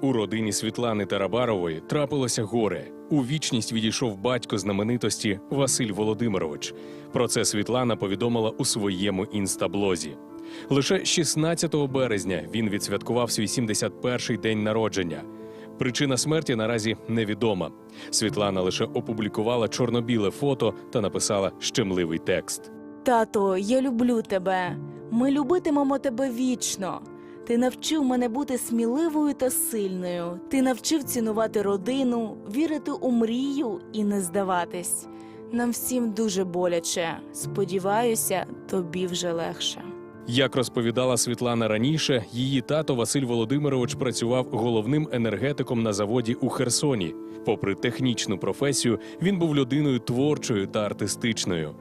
У родині Світлани Тарабарової трапилося горе. У вічність відійшов батько знаменитості Василь Володимирович. Про це Світлана повідомила у своєму інстаблозі. Лише 16 березня він відсвяткував свій 71-й день народження. Причина смерті наразі невідома. Світлана лише опублікувала чорно-біле фото та написала щемливий текст. Тато, я люблю тебе. Ми любитимемо тебе вічно. Ти навчив мене бути сміливою та сильною. Ти навчив цінувати родину, вірити у мрію і не здаватись. Нам всім дуже боляче. Сподіваюся, тобі вже легше. Як розповідала Світлана раніше, її тато Василь Володимирович працював головним енергетиком на заводі у Херсоні. Попри технічну професію, він був людиною творчою та артистичною.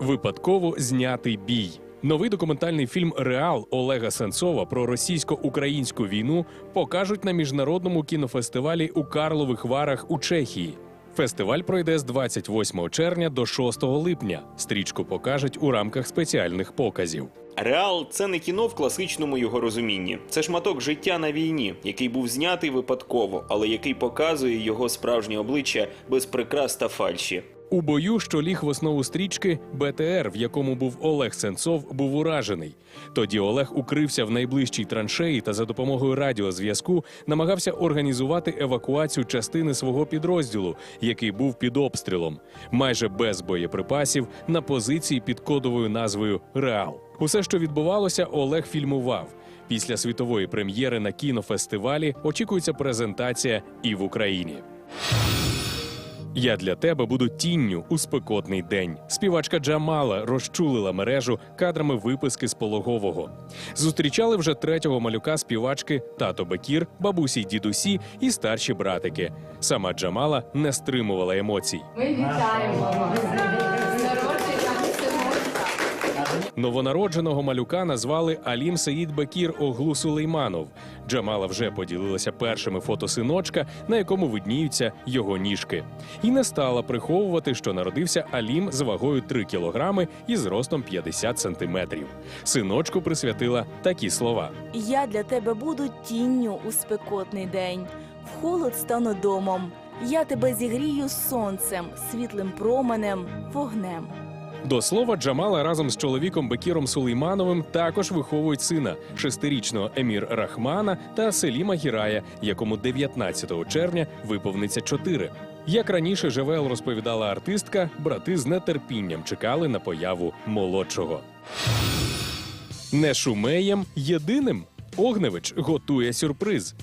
Випадково знятий бій. Новий документальний фільм Реал Олега Сенцова про російсько-українську війну покажуть на міжнародному кінофестивалі у Карлових Варах у Чехії. Фестиваль пройде з 28 червня до 6 липня. Стрічку покажуть у рамках спеціальних показів. Реал це не кіно в класичному його розумінні. Це шматок життя на війні, який був знятий випадково, але який показує його справжнє обличчя без прикрас та фальші. У бою, що ліг в основу стрічки, БТР, в якому був Олег Сенцов, був уражений. Тоді Олег укрився в найближчій траншеї та за допомогою радіозв'язку намагався організувати евакуацію частини свого підрозділу, який був під обстрілом, майже без боєприпасів на позиції під кодовою назвою Реал. Усе, що відбувалося, Олег фільмував. Після світової прем'єри на кінофестивалі очікується презентація і в Україні. Я для тебе буду тінню у спекотний день. Співачка Джамала розчулила мережу кадрами виписки з пологового. Зустрічали вже третього малюка співачки тато Бекір, бабусі й дідусі і старші братики. Сама Джамала не стримувала емоцій. Ми вітаємо. Новонародженого малюка назвали Алім Саїд Бекір Оглу Сулейманов. Джамала вже поділилася першими фото синочка, на якому видніються його ніжки. І не стала приховувати, що народився Алім з вагою 3 кілограми і зростом 50 сантиметрів. Синочку присвятила такі слова. Я для тебе буду тінню у спекотний день. В холод стану домом. Я тебе зігрію сонцем, світлим променем, вогнем. До слова, Джамала разом з чоловіком Бекіром Сулеймановим також виховують сина шестирічного Емір Рахмана та Селіма Гірая, якому 19 червня виповниться 4. Як раніше Жевел розповідала артистка, брати з нетерпінням чекали на появу молодшого. Не шумеєм єдиним. Огневич готує сюрприз.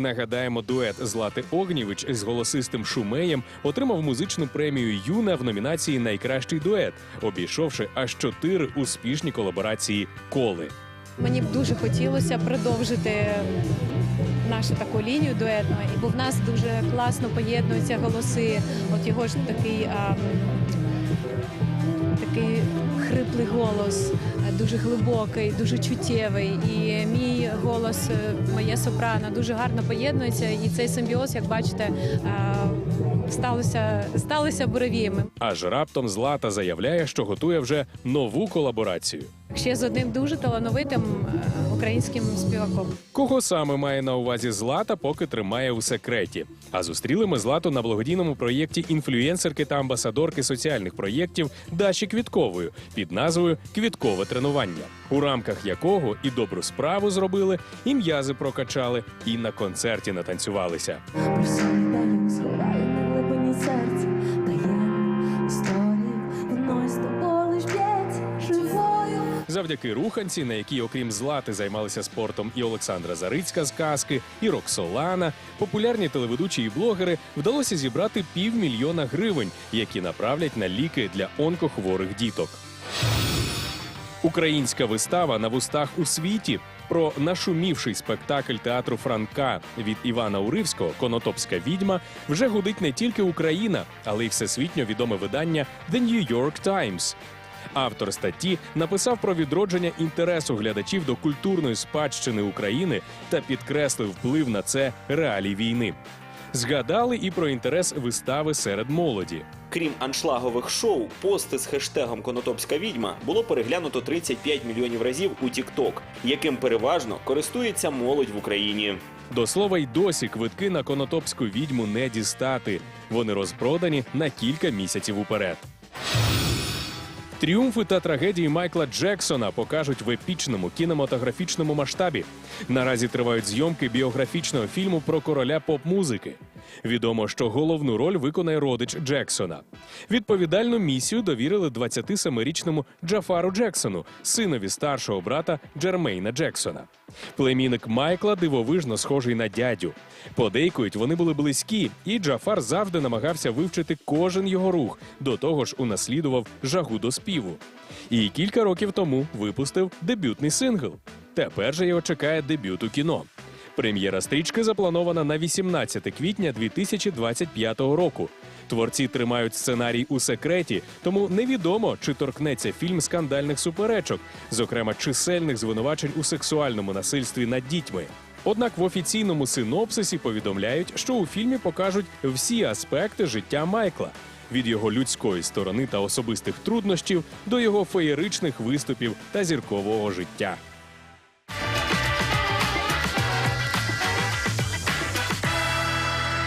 Нагадаємо, дует Злати Огнєвич з голосистим Шумеєм отримав музичну премію Юна в номінації Найкращий дует, обійшовши аж чотири успішні колаборації коли. Мені б дуже хотілося продовжити нашу таку лінію дуетну, і бо в нас дуже класно поєднуються голоси. От його ж такий, а, такий хриплий голос, е, дуже глибокий, дуже чуттєвий. І мій голос, е, моє сопрано дуже гарно поєднується. І цей симбіоз, як бачите, сталося, сталося буревіями. Аж раптом Злата заявляє, що готує вже нову колаборацію. Ще з одним дуже талановитим е, українським співаком. Кого саме має на увазі Злата, поки тримає у секреті. А зустріли ми Злату на благодійному проєкті інфлюєнсерки та амбасадорки соціальних проєктів Даші Квітковою під назвою Квіткове тренування, у рамках якого і добру справу зробили, і м'язи прокачали, і на концерті натанцювалися. Завдяки руханці, на якій, окрім злати, займалися спортом і Олександра Зарицька з казки, і Роксолана, популярні телеведучі і блогери вдалося зібрати півмільйона гривень, які направлять на ліки для онкохворих діток. Українська вистава на вустах у світі про нашумівший спектакль театру Франка від Івана Уривського Конотопська відьма вже гудить не тільки Україна, але й всесвітньо відоме видання The New York Times. Автор статті написав про відродження інтересу глядачів до культурної спадщини України та підкреслив вплив на це реалій війни. Згадали і про інтерес вистави серед молоді. Крім аншлагових шоу, пости з хештегом Конотопська відьма було переглянуто 35 мільйонів разів у TikTok, яким переважно користується молодь в Україні. До слова, й досі квитки на конотопську відьму не дістати. Вони розпродані на кілька місяців уперед. Тріумфи та трагедії Майкла Джексона покажуть в епічному кінематографічному масштабі. Наразі тривають зйомки біографічного фільму про короля поп-музики. Відомо, що головну роль виконає родич Джексона. Відповідальну місію довірили 27-річному Джафару Джексону, синові старшого брата Джермейна Джексона. Племінник Майкла дивовижно схожий на дядю. Подейкують, вони були близькі, і Джафар завжди намагався вивчити кожен його рух. До того ж, унаслідував жагу до співу. І кілька років тому випустив дебютний сингл. Тепер же його чекає дебют у кіно. Прем'єра стрічки запланована на 18 квітня 2025 року. Творці тримають сценарій у секреті, тому невідомо, чи торкнеться фільм скандальних суперечок, зокрема чисельних звинувачень у сексуальному насильстві над дітьми. Однак в офіційному синопсисі повідомляють, що у фільмі покажуть всі аспекти життя Майкла від його людської сторони та особистих труднощів до його феєричних виступів та зіркового життя.